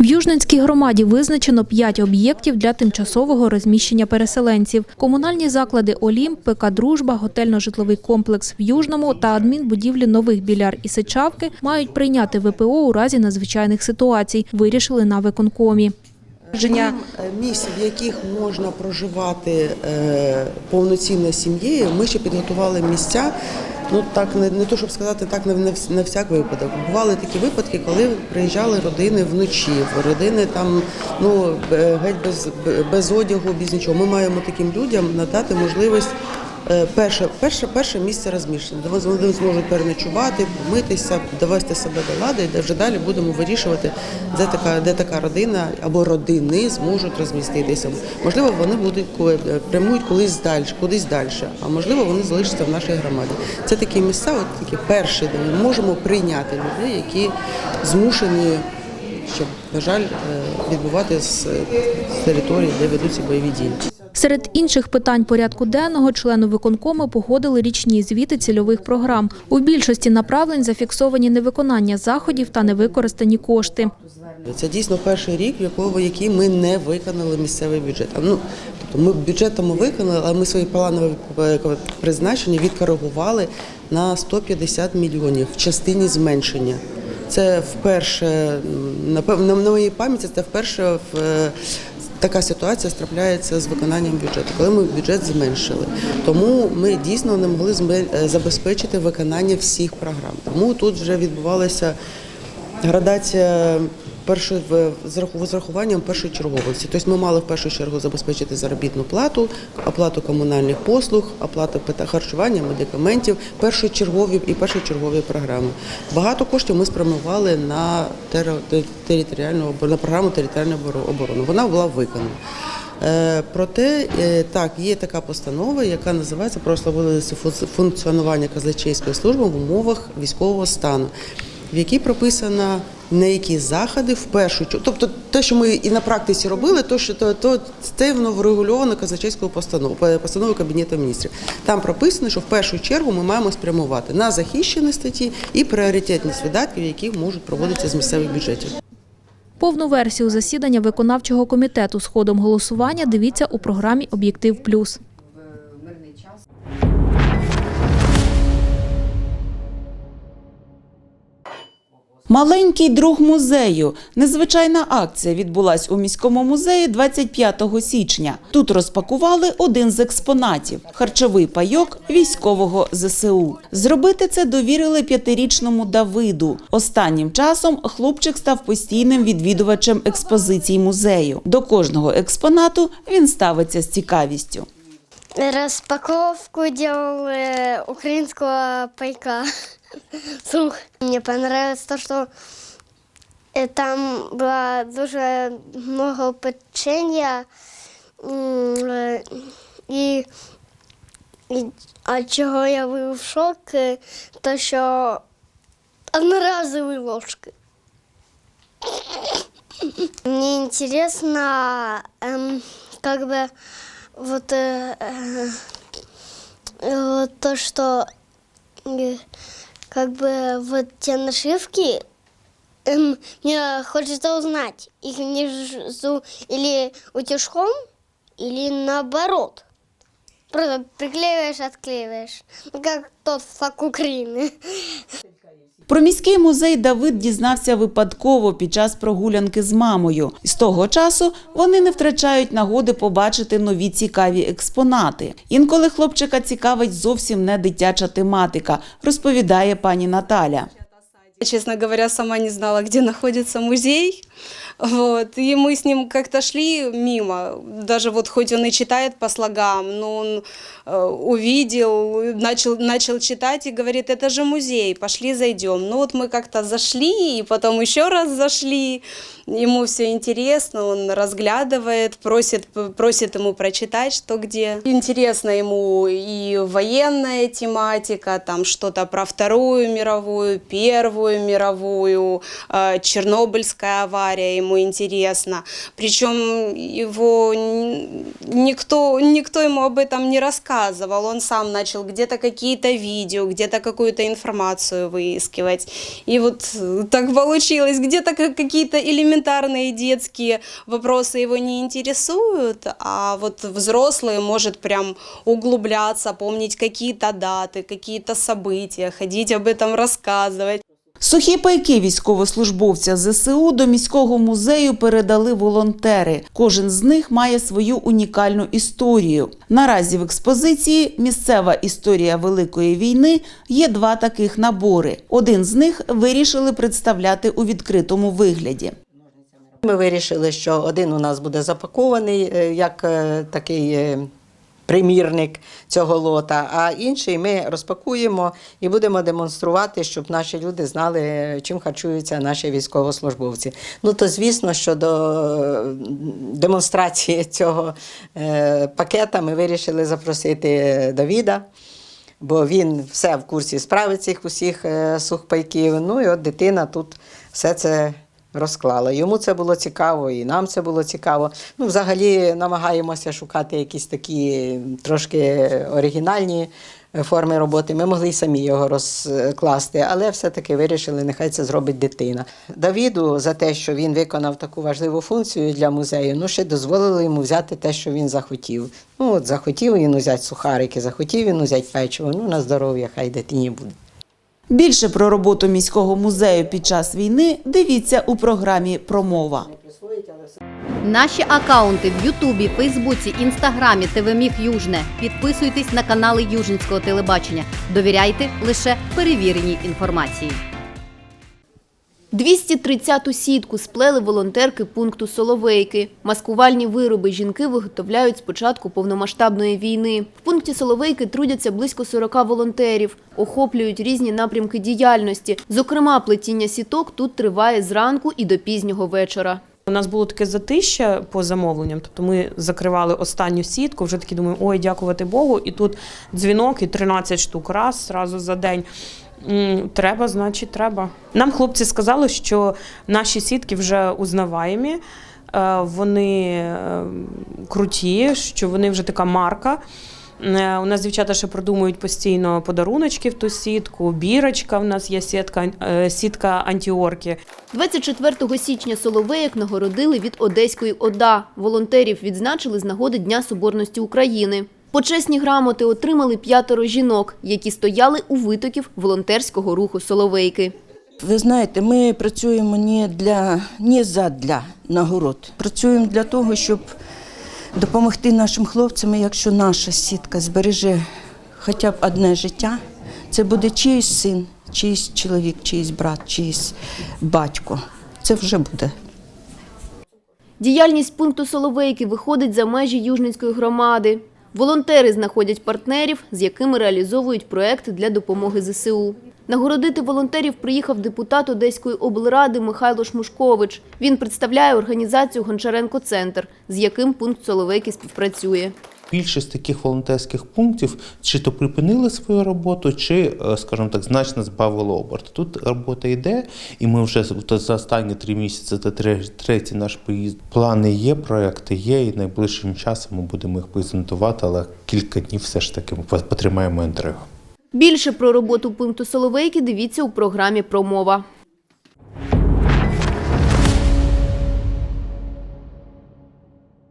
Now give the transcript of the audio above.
В Южненській громаді визначено п'ять об'єктів для тимчасового розміщення переселенців. Комунальні заклади «Олімп», ПК «Дружба», готельно-житловий комплекс в Южному та адмінбудівлі Нових Біляр і Сичавки мають прийняти ВПО у разі надзвичайних ситуацій, вирішили на виконкоміження місць, в яких можна проживати е, повноцінно сім'єю, ми ще підготували місця. Ну так не, не то, щоб сказати так на, на, на всяк випадок. Бували такі випадки, коли приїжджали родини вночі, родини там ну геть без, без одягу, без нічого. Ми маємо таким людям надати можливість. Е, Перше, перше, перше місце розміщення, де вони зможуть переночувати, помитися, довести себе до лади, і де вже далі будемо вирішувати, де така, де така родина або родини зможуть розміститися. Можливо, вони будуть е, прямують колись далі, кудись далі, а можливо, вони залишаться в нашій громаді. Це такі місця, от такі перші, де ми можемо прийняти людей, які змушені, щоб, на жаль, е, відбувати з території, де ведуться бойові дії. Серед інших питань порядку денного члени виконкому погодили річні звіти цільових програм. У більшості направлень зафіксовані невиконання заходів та невикористані кошти. Це дійсно перший рік, в який ми не виконали місцевий бюджет. Ну тобто ми бюджетом виконали, але ми свої планові е, призначення відкоригували на 150 мільйонів в частині зменшення. Це вперше, напевно, на моїй пам'яті це вперше в е, така ситуація трапляється з виконанням бюджету, коли ми бюджет зменшили. Тому ми дійсно не могли е, забезпечити виконання всіх програм. Тому тут вже відбувалася градація першої в- з раху- з рахуванням першої черговості. Тобто ми мали в першу чергу забезпечити заробітну плату, оплату комунальних послуг, оплату харчування, медикаментів, першочергові і першочергові програми. Багато коштів ми спрямували на територіальну на програму територіальної оборони. Вона була виконана. Е, Проте е, так, є така постанова, яка називається про фу- функціонування казначейської служби в умовах військового стану, в якій прописано на які заходи в першу чергу. Тобто те, що ми і на практиці робили, то що то, то це воно врегульовано казначейською постановою, постановою Кабінету міністрів. Там прописано, що в першу чергу ми маємо спрямувати на захищені статті і пріоритетність видатків, які можуть проводитися з місцевих бюджетів. Повну версію засідання виконавчого комітету з ходом голосування дивіться у програмі Об'єктив Плюс. Маленький друг музею. Незвичайна акція відбулась у міському музеї 25 січня. Тут розпакували один з експонатів харчовий пайок військового ЗСУ. Зробити це довірили п'ятирічному Давиду. Останнім часом хлопчик став постійним відвідувачем експозицій музею. До кожного експонату він ставиться з цікавістю. Распаковку делал э, украинского пайка. Слух. Мне понравилось то, что э, там было дуже много печенья. м, э, И, и а чого я був в шок, э, то що одноразовые ложки. Мне интересно, эм, как бы вот, э, э, вот то, что э, как бы вот те нашивки, эм, мне хочется узнать, их внизу или утюжком, или наоборот. Просто приклеиваешь, отклеиваешь. Ну, как тот флаг Украины. Про міський музей Давид дізнався випадково під час прогулянки з мамою. З того часу вони не втрачають нагоди побачити нові цікаві експонати. Інколи хлопчика цікавить зовсім не дитяча тематика, розповідає пані Наталя. Я, честно говоря, сама не знала, где находится музей. Вот. И мы с ним как-то шли мимо. Даже вот хоть он и читает по слогам, но он э, увидел, начал, начал читать и говорит, это же музей, пошли зайдем. Ну вот мы как-то зашли, и потом еще раз зашли. Ему все интересно, он разглядывает, просит, просит ему прочитать, что где. Интересно ему и военная тематика, там что-то про Вторую мировую, Первую мировую, э, Чернобыльская авария. Ему ему интересно. Причем его никто, никто ему об этом не рассказывал. Он сам начал где-то какие-то видео, где-то какую-то информацию выискивать. И вот так получилось. Где-то как- какие-то элементарные детские вопросы его не интересуют, а вот взрослые может прям углубляться, помнить какие-то даты, какие-то события, ходить об этом рассказывать. Сухі пайки військовослужбовця ЗСУ до міського музею передали волонтери. Кожен з них має свою унікальну історію. Наразі в експозиції Місцева історія Великої війни є два таких набори. Один з них вирішили представляти у відкритому вигляді. Ми вирішили, що один у нас буде запакований е, як е, такий е, примірник цього лота, а інший ми розпакуємо і будемо демонструвати, щоб наші люди знали, чим харчуються наші військовослужбовці. Ну то звісно, що до демонстрації цього е, пакета ми вирішили запросити Давіда. Бо він все в курсі справи цих усіх е, сухпайків. Ну і от дитина тут все це розклала. Йому це було цікаво, і нам це було цікаво. Ну, взагалі намагаємося шукати якісь такі трошки оригінальні е, форми роботи. Ми могли й самі його розкласти, але все-таки вирішили, нехай це зробить дитина. Давіду за те, що він виконав таку важливу функцію для музею, ну ще дозволили йому взяти те, що він захотів. Ну, от захотів він взяти сухарики, захотів він взяти печиво. Ну, на здоров'я, хай дитині буде. Більше про роботу міського музею під час війни дивіться у програмі Промова. Наші акаунти в Ютубі, Фейсбуці, Інстаграмі, ТВ Міг Южне. Підписуйтесь на канали Южницького телебачення. Довіряйте лише перевіреній інформації. 230-ту сітку сплели волонтерки пункту Соловейки. Маскувальні вироби жінки виготовляють з початку повномасштабної війни. В пункті Соловейки трудяться близько 40 волонтерів, охоплюють різні напрямки діяльності. Зокрема, плетіння сіток тут триває зранку і до пізнього вечора. У нас було таке затища по замовленням. Тобто ми закривали останню сітку, вже такі думаю, ой, дякувати Богу. І тут дзвінок, і 13 штук раз зразу за день. Треба, значить, треба. Нам хлопці сказали, що наші сітки вже узнаваємі, е, вони е, круті, що вони вже така марка. Е, У нас дівчата ще продумують постійно подаруночки в ту сітку. Бірочка в нас є сітка, сітка антіорки. 24 січня Соловейок нагородили від Одеської ОДА. Волонтерів відзначили з нагоди Дня Соборності України. Почесні грамоти отримали п'ятеро жінок, які стояли у витоків волонтерського руху Соловейки. Ви знаєте, ми працюємо не для не задля нагород. Працюємо для того, щоб допомогти нашим хлопцям. Якщо наша сітка збереже хоча б одне життя, це буде чийсь син, чийсь чоловік, чийсь брат, чийсь батько. Це вже буде Діяльність пункту Соловейки виходить за межі Южницької громади. Волонтери знаходять партнерів, з якими реалізовують проект для допомоги ЗСУ. Нагородити волонтерів приїхав депутат Одеської облради Михайло Шмушкович. Він представляє організацію Гончаренко Центр, з яким пункт Соловейки співпрацює. Більшість таких волонтерських пунктів чи то припинили свою роботу, чи, е, скажімо так, значно збавили оберт. Тут робота йде, і ми вже за- останні три місяці, це тре- третій наш поїзд. Плани є, проекти є, і найближчим часом ми будемо їх презентувати, але кілька днів все ж таки ми потримаємо інтригу. Більше про роботу пункту Соловейки дивіться у програмі «Промова».